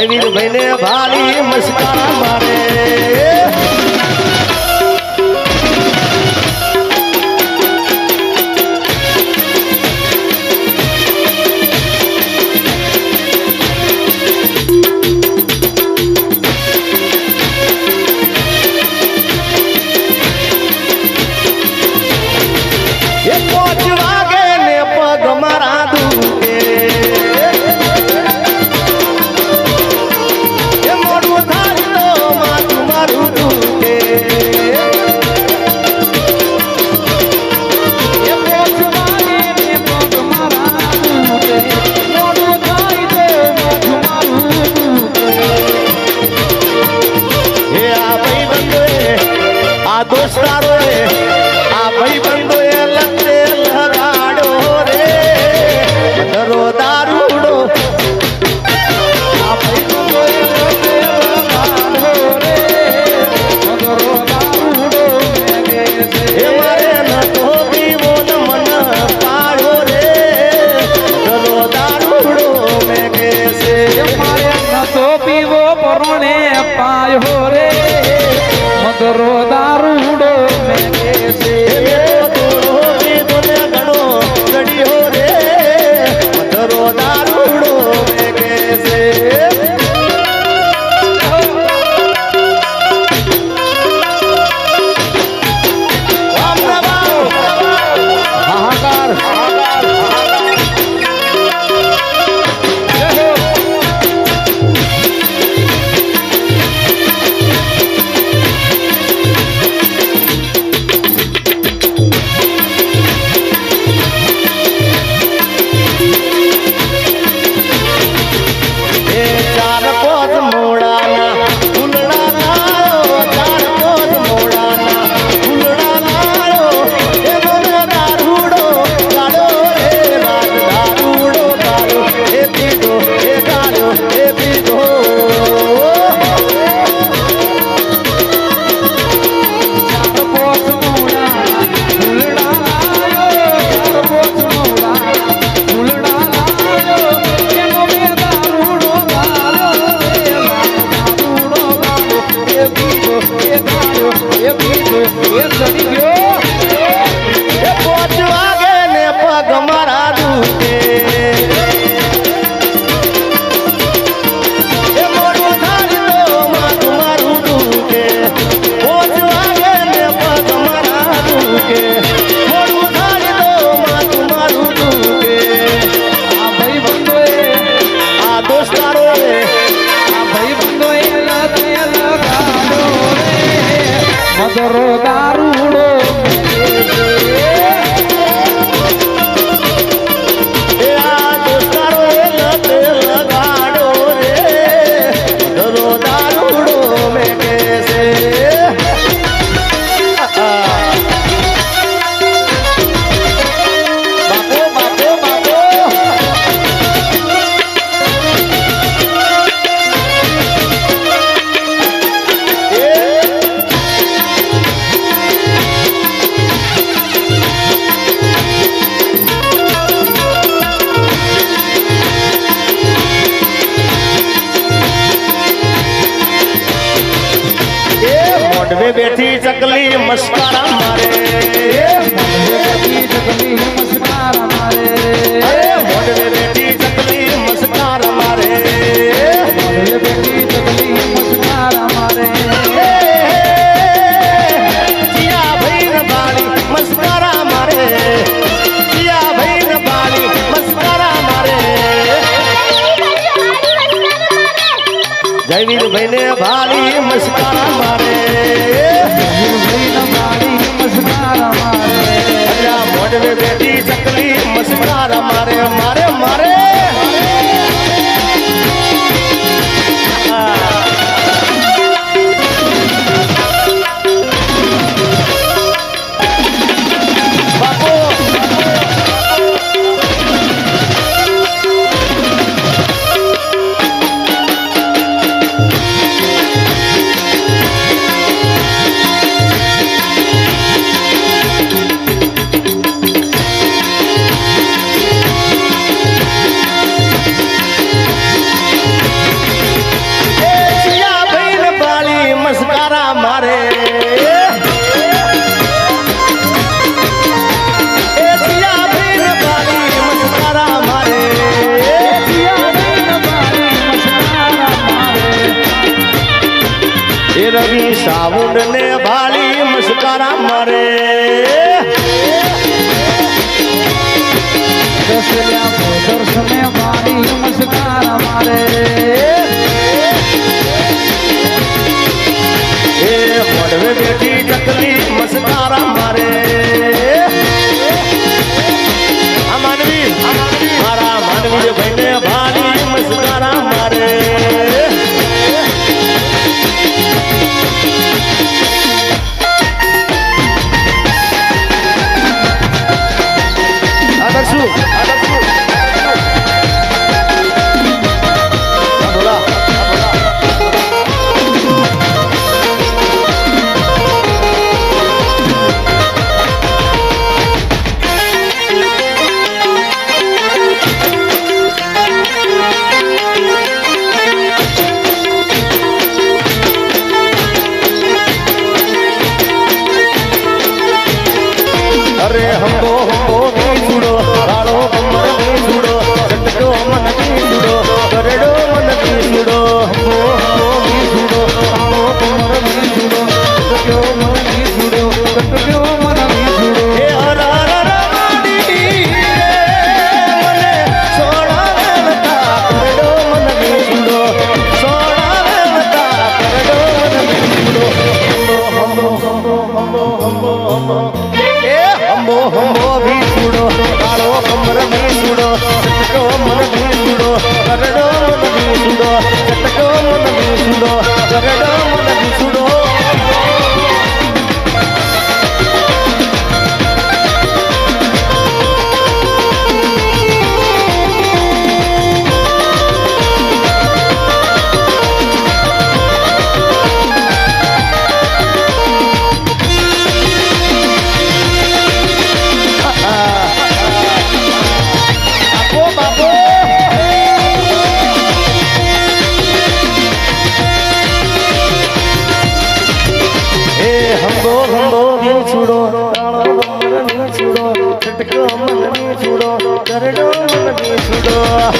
જય વીરભાઈ ને ભારી મસ્કા મારે પાયો રે મગરો દારૂડો મેળે છે બે બેઠી ચકલી મસ્કારા મારે એ બે બેઠી ચકલી મસ્કારા મારે રે ઓ બે બેઠી ચકલી મસ્કારા મારે બે બેઠી ચકલી મસ્કારા મારે હે જિયા ભૈર બાલી મસ્કારા મારે જિયા ભૈર બાલી મસ્કારા મારે જયવીર ભૈને બાલી મસ્કારા મારે રવિ સાઉન્ડ ને ભાલી મસ્કારા હમો હમો હમો એ હમો હમો ભીસુડો કાળો કમર ભીસુડો ચટકો મન ભીસુડો કરડો મન ભીસુડો ચટકો મન ભીસુડો કરડો મન ભીસુડો ગરડો મની સુડો